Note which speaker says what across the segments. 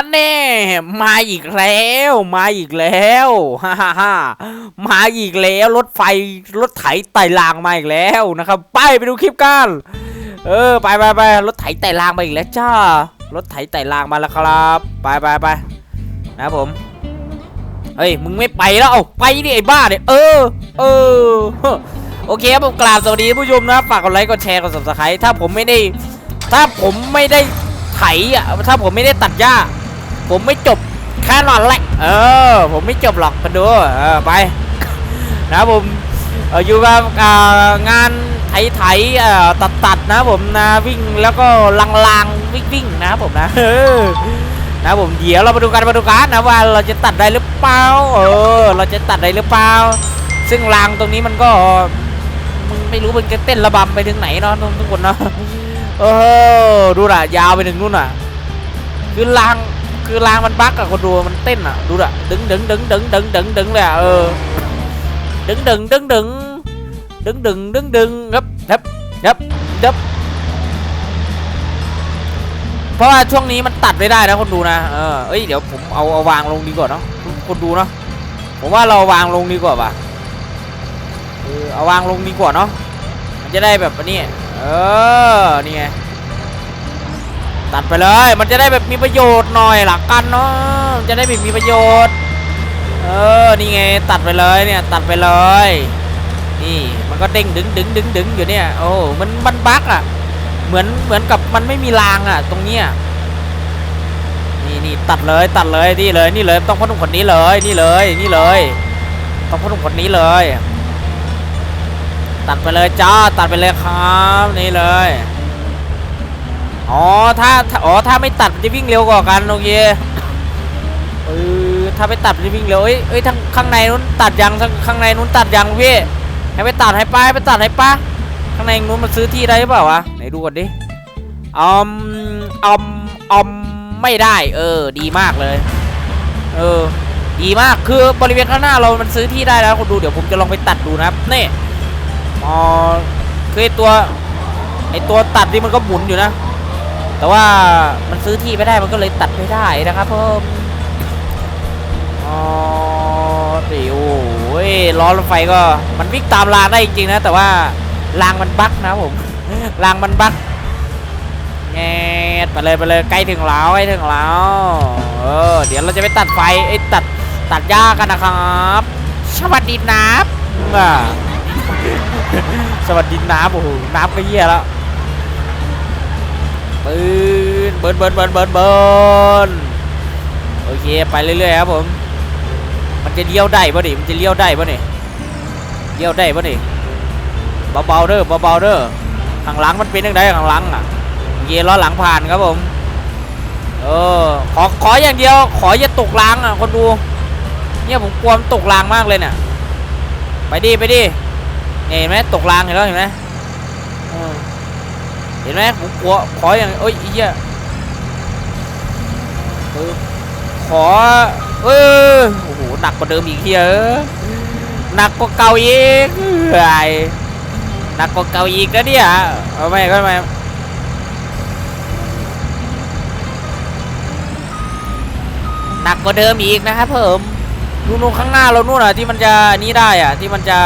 Speaker 1: ฮันแน่มาอีกแล้ว มาอีกแล้วฮ่าฮ่าฮ่ามาอีกแล้วรถไฟรถไถไต่รางมาอีกแล้วนะครับ ไปไปดูคลิปกันเออไปไปไปรถไถไต่รางมาอีกแล้วจ้ารถไถไต่รางมาแล้วครับ ไปไปไปนะผมเฮ้ยมึงไม่ไปแล้วเอาไปดิไอ้บ้าเนี่ยเออเออโอเคครับผมกราบสวัสดีผู้ชมนะฝากกดไลค์กดแชร์กด subscribe ถ้าผมไม่ได้ ถ้าผมไม่ได้ไถอะถ้าผมไม่ได้ตัดหญ้า ผมไม่จบแค่นั้นแหละเออ ผมไม่จบหรอกกันดูเออไปนะผมอยู่กับงานไถไถ่ตัดตัดนะผมนะวิ่งแล้วก็ลางลางวิ่งวิ่งนะผมนะนะผมเดี๋ยวเรามาดูกันมาดูกันนะว่าเราจะตัดได้หรือเปล่าเออ เราจะตัดได้หรือเปล่าซึ่งรางตรงนี้มันก็มึงไม่รู้มันจะเต้นระบำไปถึงไหนเนาะทุกคนเนาะเออดูน่ะยาวไปถึงนู่นน่ะคือราง คือรางมันบั๊กอะคนดูมันเต้นอะดูน่ะดึงดึงดึงดึงดึงดึงดึงเลยอะเออดึงดึงดึงดึงดึงดึงดึงดึงครับครับครับครับเพราะว่าช่วงนี้มันตัดไม่ได้นะคนดูนะเออเอ้ยเดี๋ยวผมเอาเอาวางลงดีกว่าเนาะคนดูเนาะผมว่าเราวางลงดีกว่าป่ะเออเอาวางลงดีกว่าเนาะมันจะได้แบบนนี้เออนี่ไง ตัดไปเลย มันจะได้แบบมีประโยชน์หน่อยหลักกันเนาะมันจะได้แบบมีประโยชน์ เออ นี่ไงตัดไปเลยเนี่ยตัดไปเลย นี่มันก็เด้งดึงดึงดึงดึงอยู่เนี่ย โอ้มันมันบั๊กอะ เหมือนเหมือนกับมันไม่มีรางอะ ตรงเนี้ยนี่นี่ตัดเลยตัดเลยนี่เลยนี่เลยต้องพ่อหนุ่มคนนี้เลยนี่เลยนี่เลย ต้องพ่อหนุ่มคนนี้เลย ตัดไปเลยจ้าตัดไปเลยครับนี่เลย อ๋อถ้าอ๋อถ้าไม่ตัดมันจะวิ่งเร็วกว่ากันโอเคเออถ้าไม่ตัดมันจะวิ่งเร็วเอ้ยเอ้ยทางข้างในนู้นตัดยังทางข้างในนู้นตัดยังพี่ให้ไปตัดให้ป้าให้ไปตัดให้ป้าข้างในนู้นมันซื้อที่ได้หรือเปล่าวะไหนดูก่อนดิอมอมอมไม่ได้ เออ ดีมากเลย เออ ดีมากคือบริเวณข้างหน้าเรามันซื้อที่ได้แล้วคุณดูเดี๋ยวผมจะลองไปตัดดูนะครับนี่อ๋อคือตัวไอตัวตัดนี่มันก็หมุนอยู่นะ แต่ว่ามันซื้อที่ไม่ได้มันก็เลยตัดไม่ได้นะครับเพิ่มอ๋อดิโอ้ยล้อรถไฟก็มันวิ่งตามรางได้จริงๆนะ แต่ว่ารางมันบั๊กนะผมรางมันบั๊กแงดไปเลยไปเลยใกล้ถึงแล้วใกล้ถึงแล้วเออเดี๋ยวเราจะไปตัดไฟไอ้ตัดตัดหญ้ากันนะครับสวัสดีนับสวัสดีน้ำโอ้โหน้ำก็เยี่ยแล้ว ปืนเบิร์นเบิร์นเบิร์นเบิร์นเบิร์นโอเคไปเรื่อยๆครับผม มันจะเลี้ยวได้ป่ะดิมันจะเลี้ยวได้ป่ะนี่เลี้ยวได้ป่ะนี่เบาๆเด้อเบาๆเด้อข้างหลังมันเป็นยังไงข้างหลังอะเยล้อหลังผ่านครับผมเออขอขออย่างเดียว ขออย่าตกรางอะคนดู เนี่ยผมกลัวมันตกรางมากเลยเนี่ยไปดิไปดิเห็นไหมตกรางเห็นแล้วเห็นไหม ห็นไหมผมกลัวขออย่างเอ้ยอ้เหี้ยเออขอเออโอ้โหหนักกว่าเดิมอีกเหี้ยออหนักกว่าเก่าอีกเฮ้หนักกว่าเก่าอีกนะเนี่ยเอาไม่ก็ไม่หนักกว่าเดิมอีกนะครับเพิ่มนู่นข้างหน้าเรานู่นอะที่มันจะนี่ได้อะที่มันจะ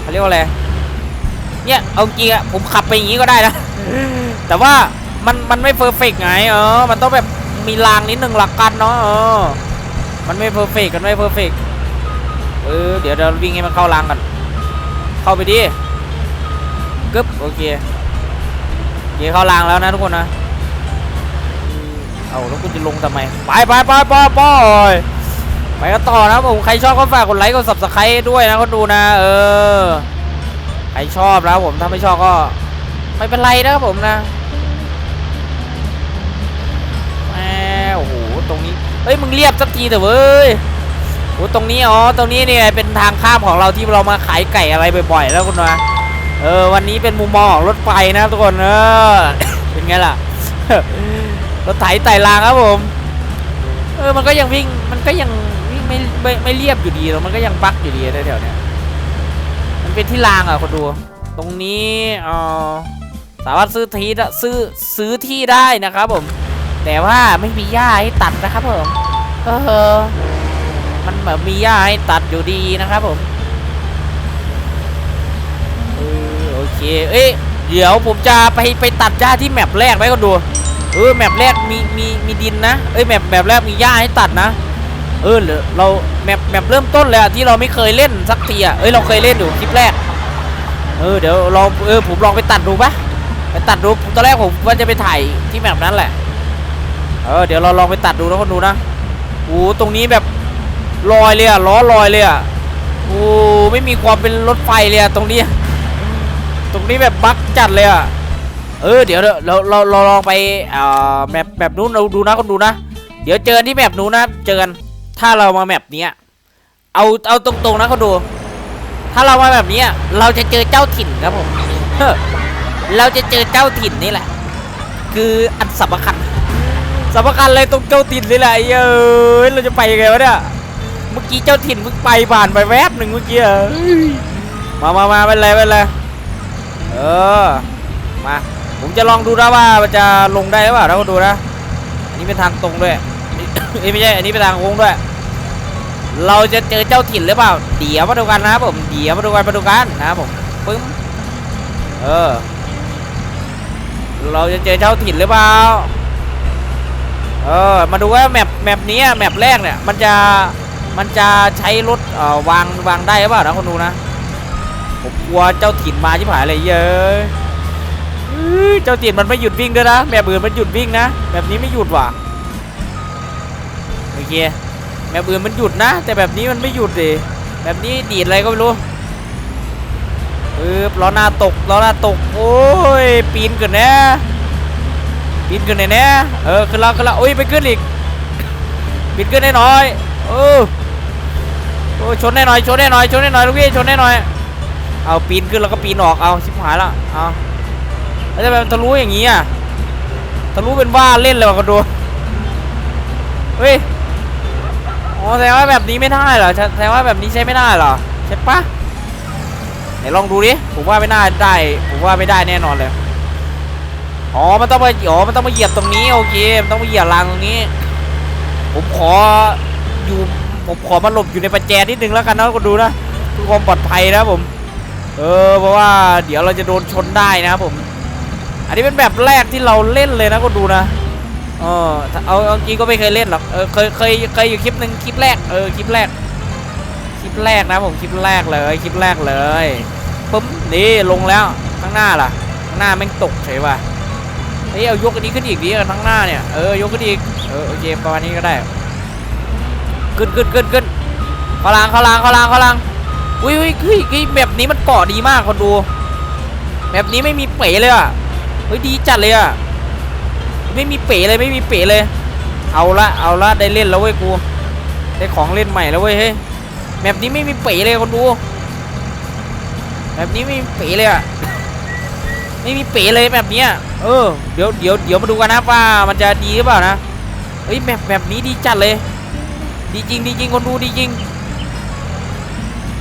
Speaker 1: เขาเรียกว่าอะไร เนี่ยเอาจริงอะผมขับไปอย่างนี้ก็ได้นะ แต่ว่ามันมันไม่เพอร์เฟกไงเออ มันต้องแบบมีรางนิดหนึ่งหลักกันเนาะเออ มันไม่เพอร์เฟกกันไม่เพอร์เฟกเออเดี๋ยวเราวิ่งให้มันเข้ารางกัน เข้าไปดิกึ๊บโอเคโอเคเข้ารางแล้วนะทุกคนนะเอาแล้วคุณจะลงทำไมไปไปไปไปไปไปกันต่อนะผมใครชอบก็ฝากกดไลค์กด subscribe ด้วยนะคนดูนะ เออ ใครชอบแล้วผมถ้าไม่ชอบก็ไม่เป็นไรนะครับผมนะแหมโอ้โหตรงนี้เฮ้ยมึงเรียบสักทีเถอะเว้ยโอ้ตรงนี้อ๋อตรงนี้เนี่ยเป็นทางข้ามของเราที่เรามาขายไก่อะไรบ่อยๆแล้วคุณนะเออวันนี้เป็นมุมมองของรถไฟนะทุกคนเออเป็นไงล่ะรถไถไต่รางครับผมเออมันก็ยังวิ่งมันก็ยังวิ่งไม่ไม่ไม่เรียบอยู่ดีแล้วมันก็ยังบักอยู่ดีแถวๆเนี้ย มันเป็นที่รางอะคนดู ตรงนี้เออสามารถซื้อที่ซื้อซื้อที่ได้นะครับผม แต่ว่าไม่มีหญ้าให้ตัดนะครับผมเออมันแบบมีหญ้าให้ตัดอยู่ดีนะครับผมออโอเคเอ้ยเดี๋ยวผมจะไปไปตัดหญ้าที่แมปแรกไว้ก็ดูเออแมปแรกมีมีมีดินนะเอ้ยแมปแมปแรกมีหญ้าให้ตัดนะ เออเหรือเราแมปแมปเริ่มต้นเลยอะที่เราไม่เคยเล่นสักทีอะเอ้ยเราเคยเล่นอยู่คลิปแรก เออเดี๋ยวลองเออผมลองไปตัดดูปะไปตัดดูตอนแรกผมว่าจะไปถ่ายที่แมปนั้นแหละ เออเดี๋ยวเราลองไปตัดดูนะคนดูนะโอ้ตรงนี้แบบลอยเลยอะล้อลอยเลยอะโอ้ไม่มีความเป็นรถไฟเลยอะตรงนี้ ตรงนี้แบบบั๊กจัดเลยอะเออเดี๋ยวเราเราเราลองไปเอ่อแมปแมปนู้นเราดูนะคนดูนะ เดี๋ยวเจอที่แมปนู้นนะเจอกัน ถ้าเรามาแมปเนี้ยเอาเอาตรงๆนะคนดู ถ้าเรามาแบบนี้เราจะเจอเจ้าถิ่นครับผมเราจะเจอเจ้าถิ่นนี่แหละ คืออันสำคัญสำคัญเลยตรงเจ้าถิ่นนี่แหละไอ้เอ้ยเราจะไปยังไงวะเนี่ยเมื่อกี้เจ้าถิ่นเพิ่งไปผ่านไปแวบหนึ่งเมื่อกี้อะมามามาเป็นไรเป็นไรเออมาผมจะลองดูนะว่ามันจะลงได้หรือเปล่าเราก็ดูนะนนี้เป็นทางตรงด้วยเอ้ยไม่ใช่อันนี้เป็นทางโค้งด้วย เราจะเจอเจ้าถิ่นหรือเปล่า เดี๋ยวมาดูกันนะครับผมเดี๋ยวมาดูกันมาดูกันนะครับผมปึ้มเออ เราจะเจอเจ้าถิ่นหรือเปล่าเออมาดูว่าแมปแมปนี้อะแมปแรกเนี่ยมันจะมันจะใช้รถเอ่อวางวางได้หรือเปล่านะคนดูนะผมกลัวเจ้าถิ่นมาชิบหายเลยเยอะเจ้าถิ่นมันไม่หยุดวิ่งด้วยนะแมปอื่นมันหยุดวิ่งนะแบบนี้ไม่หยุดว่ะโอเค แบบอื่นมันหยุดนะ แต่แบบนี้มันไม่หยุดดิแบบนี้ดีดอะไรก็ไม่รู้ปึ๊บล้อหน้าตกล้อหน้าตก โอ้ย ปีนขึ้นนะปีนขึ้นหน่อยนะเออขึ้นแล้วขึ้นแล้วโอ้ยไปขึ้นอีกปีนขึ้นได้น่อยเออโอ้ยชนได้หน่อยชนได้หน่อยชนได้หน่อยลูกพี่ชนได้หน่อยเอาปีนขึ้นแล้วก็ปีนออกเอาชิบหายละเอาแล้วจะแบบทะลุอย่างงี้อะทะลุเป็นว่าเล่นเลยวะก็ดูเฮ้ย อ๋อแสดงว่าแบบนี้ไม่ได้เหรอแสดงว่าแบบนี้ใช้ไม่ได้เหรอใช่ปะไหนลองดูดิผมว่าไม่น่าได้ผมว่าไม่ได้แน่นอนเลยอ๋อมันต้องมาอ๋อมันต้องมาเหยียบตรงนี้โอเคมันต้องมาเหยียบรางตรงนี้ ผมขออยู่ผมขอมาหลบอยู่ในประแจนิดนึงแล้วกันนะก็ดูนะเพื่อความปลอดภัยนะผม เออเพราะว่าเดี๋ยวเราจะโดนชนได้นะผม อันนี้เป็นแบบแรกที่เราเล่นเลยนะก็ดูนะ เออเอาเอาจริงก็ไม่เคยเล่นหรอกเออเคยเคยเคยอยู่คลิปหนึ่งคลิปแรกเออคลิปแรก คลิปแรกนะผมคลิปแรกเลยคลิปแรกเลยปุ๊บนี่ลงแล้วข้างหน้าล่ะข้างหน้าแม่งตกเฉยว่ะเฮ้ยเอายกอันนี้ขึ้นอีกดิข้างหน้าเนี่ยเออยกขึ้นอีกเออโอเคประมาณนี้ก็ได้ ขึ้นขึ้นขึ้นขึ้นเข้าล่างเข้าล่างเข้าล่างเข้าล่างอุ้ยอุ้ยเฮ้ยแบบนี้มันเกาะดีมากคนดูแบบนี้ไม่มีเป๋เลยอะเฮ้ยดีจัดเลยอะ ไม่มีเป๋เลยไม่มีเป๋เลย เอาละเอาละได้เล่นแล้วเว้ยกู ได้ของเล่นใหม่แล้วเว้ยเฮ้ยแบบนี้ไม่มีเป๋เลยคนดูแบบนี้ไม่มีเป๋เลยอะไม่มีเป๋เลยแบบเนี้ยเออเดี๋ยวเดี๋ยวเดี๋ยวมาดูกันนะว่ามันจะดีหรือเปล่านะเฮ้ยแบบแบบนี้ดีจัดเลย ดีจริงดีจริงคนดูดีจริง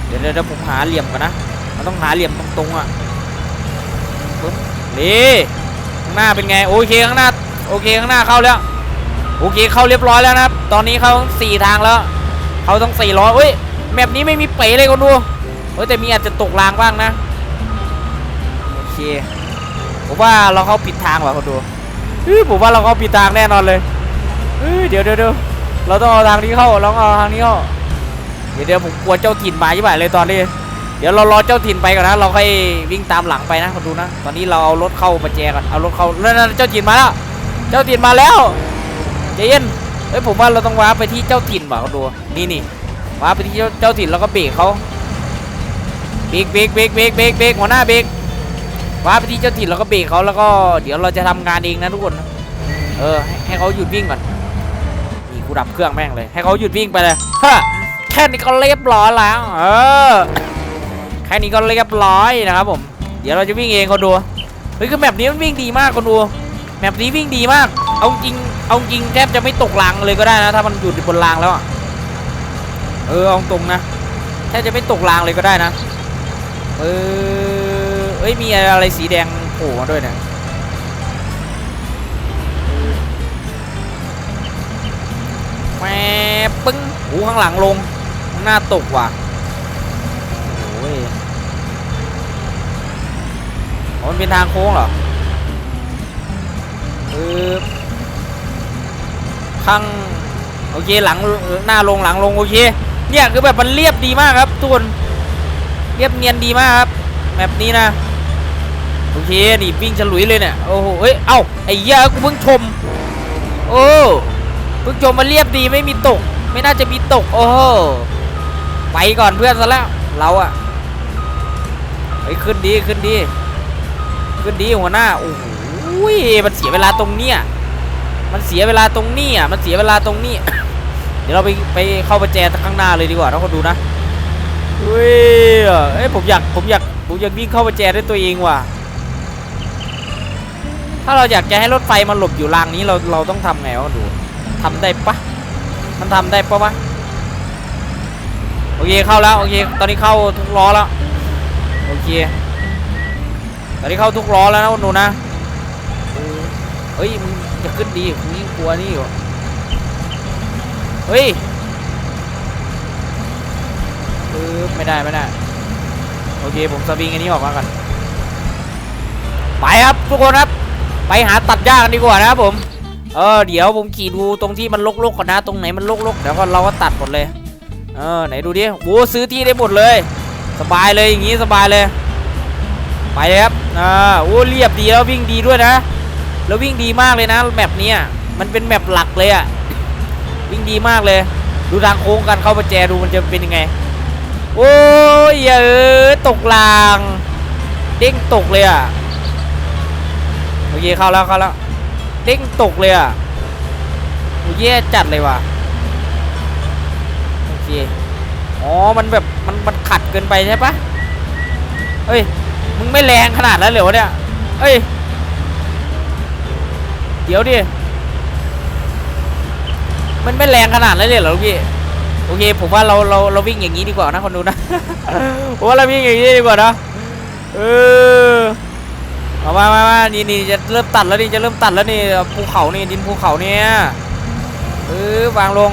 Speaker 1: เดี๋ยวเดี๋ยวเดี๋ยวผมหาเหลี่ยมก่อนนะมันต้องหาเหลี่ยมตรงๆอะปึ๊บนี่ข้างหน้าเป็นไงโอเคข้างหน้า โอเคข้างหน้าเข้าแล้วโอเคเข้าเรียบร้อยแล้วนะครับ ตอนนี้เขาสี่ทางแล้วเขาต้องสี่ร้อยเอ้ยแมปนี้ไม่มีเป๋เลยคนดูเฮ้ยแต่มีอาจจะตกรางบ้างนะโอเคผมว่าเราเข้าผิดทางว่ะคนดูเฮ้ยผมว่าเราเข้าผิดทางแน่นอนเลยเฮ้ยเดี๋ยวเดี๋ยวเดี๋ยวเราต้องเอาทางนี้เข้าเราต้องเอาทางนี้เข้าเดี๋ยวเดี๋ยวผมกลัวเจ้าถิ่นมายี่บ่ายเลยตอนนี้ เดี๋ยวเรารอเจ้าถิ่นไปก่อนนะเราค่อยวิ่งตามหลังไปนะคนดูนะ ตอนนี้เราเอารถเข้าประแจก่อนเอารถเข้านั่นเจ้าถิ่นมาแล้ว เจ้าถิ่นมาแล้วใจเย็นเฮ้ยผมว่าเราต้องว้าไปที่เจ้าถิ่นว่ะคนดูนี่นี่ว้าไปที่เจ้าเจ้าถิ่นแล้วก็เบรกเขาเบรกเบรกเบรกเบรกเบรกเบรกหัวหน้าเบรกว้าไปที่เจ้าถิ่นแล้วก็เบรกเขาแล้วก็เดี๋ยวเราจะทำงานเองนะทุกคนเออให้เขาหยุดวิ่งก่อนนี่กูดับเครื่องแม่งเลย ให้เขาหยุดวิ่งไปเลยฮะแค่นี้ก็เรียบร้อยแล้วเออแค่นี้ก็เรียบร้อยนะครับผม เดี๋ยวเราจะวิ่งเองเขาดูเฮ้ยคือแมปนี้มันวิ่งดีมากคนดู แมปนี้วิ่งดีมาก เอาจริง เอาจริงแทบจะไม่ตกรางเลยก็ได้นะ ถ้ามันอยู่บนรางแล้วเออเอาตรงนะ แทบจะไม่ตกรางเลยก็ได้นะ เออเอ้ยมีอะไรสีแดงโผล่มาด้วยเนี่ยแมปึ้งหูข้างหลังลง หน้าตกว่ะโอ้ยมันเป็นทางโค้งเหรอ ข้างโอเคหลังหน้าลงหลังลงโอเคเนี่ยคือแบบมันเรียบดีมากครับทุกคนเรียบเนียนดีมากครับแบบนี้นะโอเคนี่วิ่งฉลุยเลยเนี่ยโอ้โหเอ้ยเอ้าไอ้เหี้ยกูเพิ่งชมโอ้เพิ่งชมมาเรียบดีไม่มีตก ไม่น่าจะมีตกโอ้โหไปก่อนเพื่อนซะแล้วเราอะไปขึ้นดีขึ้นดีขึ้นดีหัวหน้าโอ้โห อุ้ยมันเสียเวลาตรงเนี้ยมันเสียเวลาตรงนี้อะมันเสียเวลาตรงนี้ เดี๋ยวเราไปไปเข้าประแจข้างหน้าเลยดีกว่าถ้าคนดูนะเฮ้ยเอ้ยผมอยากผมอยากผมอยากวิ่งเข้าประแจด้วยตัวเองว่ะ ถ้าเราอยากจะให้รถไฟมันหลบอยู่รางนี้เราเราต้องทำไงวะดูทำได้ปะมันทำได้ปะวะโอเคเข้าแล้วโอเคตอนนี้เข้าทุกล้อแล้วโอเคตอนนี้เข้าทุกล้อแล้วนะหนูนะ เฮ้ยมึงจะขึ้นดีกูยิ่งกลัวนี่อยู่เฮ้ยเออไม่ได้ไม่ได้โอเคผมสวิงอันนี้ออกมาก่อนไปครับทุกคนครับ ไปหาตัดหญ้ากันดีกว่านะครับผมเออเดี๋ยวผมขี่ดูตรงที่มันลกๆก่อนนะตรงไหนมันลกๆเดี๋ยวก็เราก็ตัดหมดเลยเออไหนดูดิโอ้ซื้อที่ได้หมดเลย สบายเลยอย่างงี้สบายเลย ไปเลยครับอ่าโอ้เรียบดีแล้ววิ่งดีด้วยนะ แล้ววิ่งดีมากเลยนะแมปนี้มันเป็นแมปหลักเลยอะวิ่งดีมากเลย ดูทางโค้งกันเข้าประแจดูมันจะเป็นยังไง โอ้ยเออตกลาง เด้งตกเลยอะโอเคเข้าแล้วเข้าแล้วเด้งตกเลยอะโอ้ยแย่จัดเลยว่ะโอเคอ๋อมันแบบมันมันขัดเกินไปใช่ปะเฮ้ยมึงไม่แรงขนาดนั้นเลยวะเนี่ยเฮ้ย ดี๋ยวดิ มันไม่แรงขนาดนั้นเลยเหรอลูกพี่ โอเค ผมว่าเราเราเราวิ่งอย่างนี้ดีกว่านะคนดูนะ ผมว่าเราวิ่งอย่างนี้ดีกว่านะเออเอามามามานี่นี่จะเริ่มตัดแล้วนี่จะเริ่มตัดแล้วนี่ภูเขานี่ดินภูเขาเนี่ยเออวางลง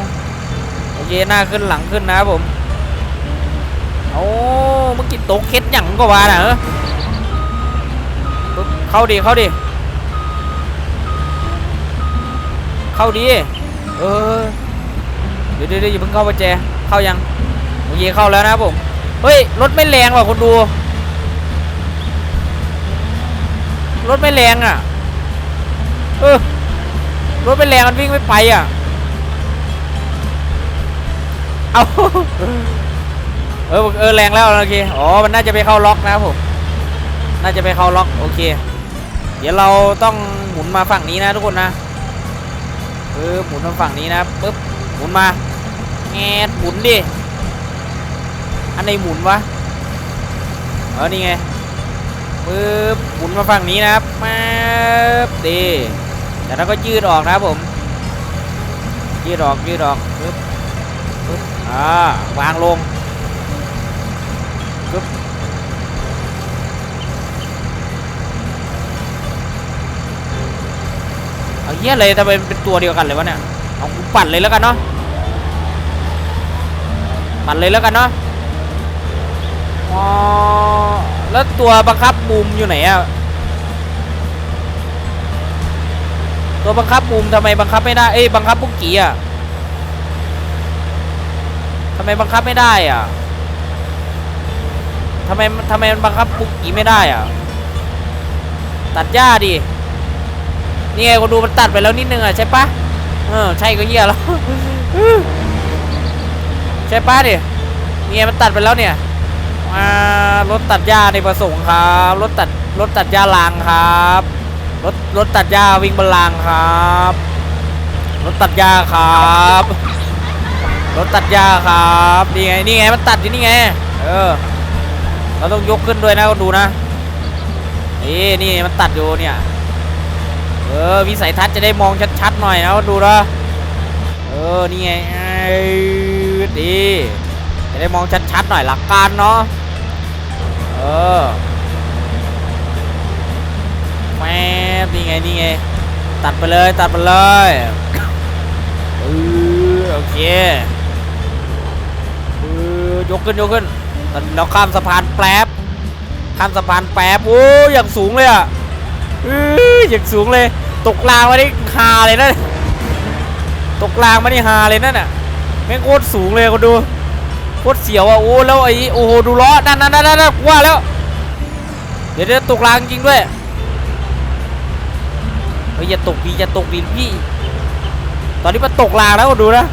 Speaker 1: โอเคหน้าขึ้นหลังขึ้นนะผมโอ้เมื่อกี้โต๊ะเคสหยังก็ว่าน่ะเออเข้าดิเข้าดิ เข้าดิเออเดี๋ยวเดี๋ยวเดี๋ยวอย่าเพิ่งเข้าประแจ เข้ายังโอเคเข้าแล้วนะผม เฮ้ย รถไม่แรงว่ะคนดู รถไม่แรงอะ เออ รถไม่แรงมันวิ่งไม่ไปอะ เอาเออเออแรงแล้วโอเค อ๋อ มันน่าจะไปเข้าล็อกนะครับผม น่าจะไปเข้าล็อก โอเค เดี๋ยวเราต้องหมุนมาฝั่งนี้นะทุกคนนะ เอหมุนมาฝั่งนี้นะปึ๊บหมุนมาแงดหมุนดิอันไหนหมุนวะเออนี่ไงปึ๊บหมุนมาฝั่งนี้นะครับมาดีแต่เราก็ยืดออกนะครับผม ยืดออกยืดออกปึ๊บปึ๊บอ่าวางลง เอาเหี้ยเลยทำไมมันเป็นตัวเดียวกันเลยวะเนี่ยเอากูปั่นเลยแล้วกันเนาะปั่นเลยแล้วกันเนาะอ๋อแล้วตัวบังคับมุมอยู่ไหนอะตัวบังคับมุมทำไมบังคับไม่ได้เอ้ยบังคับปุกกี้อะทำไมบังคับไม่ได้อะทำไมทำไมมันบังคับปุกกี้ไม่ได้อะตัดหญ้าดิ นี่ไงคนดูมันตัดไปแล้วนิดนึงอะใช่ปะเออใช่ก็เหี้ยแล้วใช่ปะดินี่ไงมันตัดไปแล้วเนี่ยอ่ารถตัดหญ้าในประสงค์ครับรถตัดรถตัดหญ้ารางครับรถรถตัดหญ้าวิ่งบนรางครับรถตัดหญ้าครับรถตัดหญ้าครับนี่ไงนี่ไงมันตัดอยู่นี่ไงเออเราต้องยกขึ้นด้วยนะคนดูนะนี่นี่มันตัดอยู่เนี่ย เออวิสัยทัศน์จะได้มองชัดๆหน่อยนะดูนะเออนี่ไงดีจะได้มองชัดๆหน่อยหลักการเนาะเออแม่นี่ไงนี่ไงตัดไปเลยตัดไปเลยเออโอเคเออยกขึ้นยกขึ้นตอนเราข้ามสะพานแป๊บข้ามสะพานแป๊บโอ้ยอย่างสูงเลยอะ อออย่างสูงเลย ตกรางมาได้ฮาเลยนะตกรางมาได้ฮาเลยนั่นน่ะแม่งโคตรสูงเลยคนดูโคตรเสียวอะโอ้แล้วไอ้โอ้โหดูล้อนั่นนั่นนั่นนั่นกูว่าแล้ว เดี๋ยวเดี๋ยวตกรางจริงด้วยเฮ้ยอย่าตกดีอย่าตกดีพี่ ตอนนี้มันตกรางแล้วคนดูนะ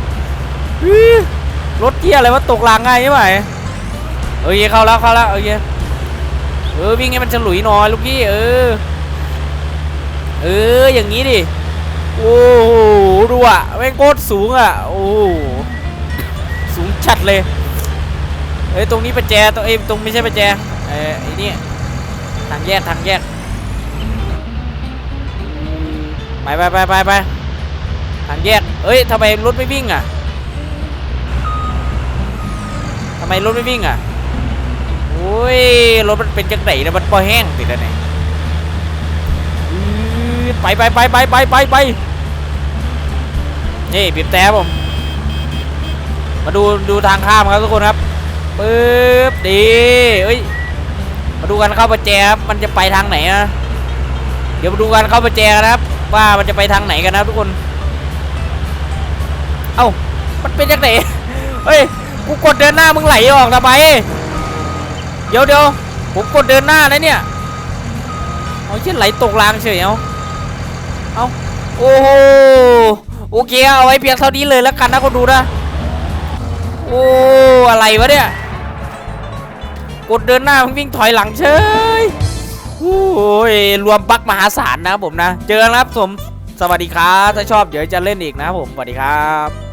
Speaker 1: รถเที่ยอะไรวะตกรางง่ายใช่ไหมโอเคเข้าแล้วเข้าแล้วโอเคเออวิ่งให้มันฉลุยหน่อยลูกพี่เออ เอออย่างนี้ดิโอ้โหดูอะแม่งโคตรสูงอะโอ้สูงชัดเลยเอ้ยตรงนี้ประแจตรงเอ้ยตรงไม่ใช่ประแจเอ้ยไอ้นี่ทางแยกทางแยกไปไปไปไปไปทางแยกเอ้ยทำไมรถไม่วิ่งอะทำไมรถไม่วิ่งอะโอ้ยรถมันเป็นจังไหนนะมันพอแห้งติดแล้วเนี่ยอืด ไปไปไปไปไปไปไปนี่บีบแต่ผม มาดูดูทางข้ามครับทุกคนครับปึ๊บดีเอ้ยมาดูกันเข้าประแจครับมันจะไปทางไหนนะเดี๋ยวมาดูกันเข้าประแจนะครับ ว่ามันจะไปทางไหนกันนะทุกคน เอ้ามันเป็นจากไหนเฮ้ยกูกดเดินหน้ามึงไหลออกทำไมเดี๋ยวเดี๋ยวผมกดเดินหน้านะเนี่ยเอาเช่นไหลตกรางเฉยเอาเอา โอ้โหโอเคเอาไว้เพียงเท่านี้เลยแล้วกันนะคนดูนะ โอ้อะไรวะเนี่ย กดเดินหน้ามันวิ่งถอยหลังเฉยโอ้ยรวมบักมหาศาลนะครับผมนะ เจอกันครับผม สวัสดีครับ ถ้าชอบเดี๋ยวจะเล่นอีกนะครับผม สวัสดีครับ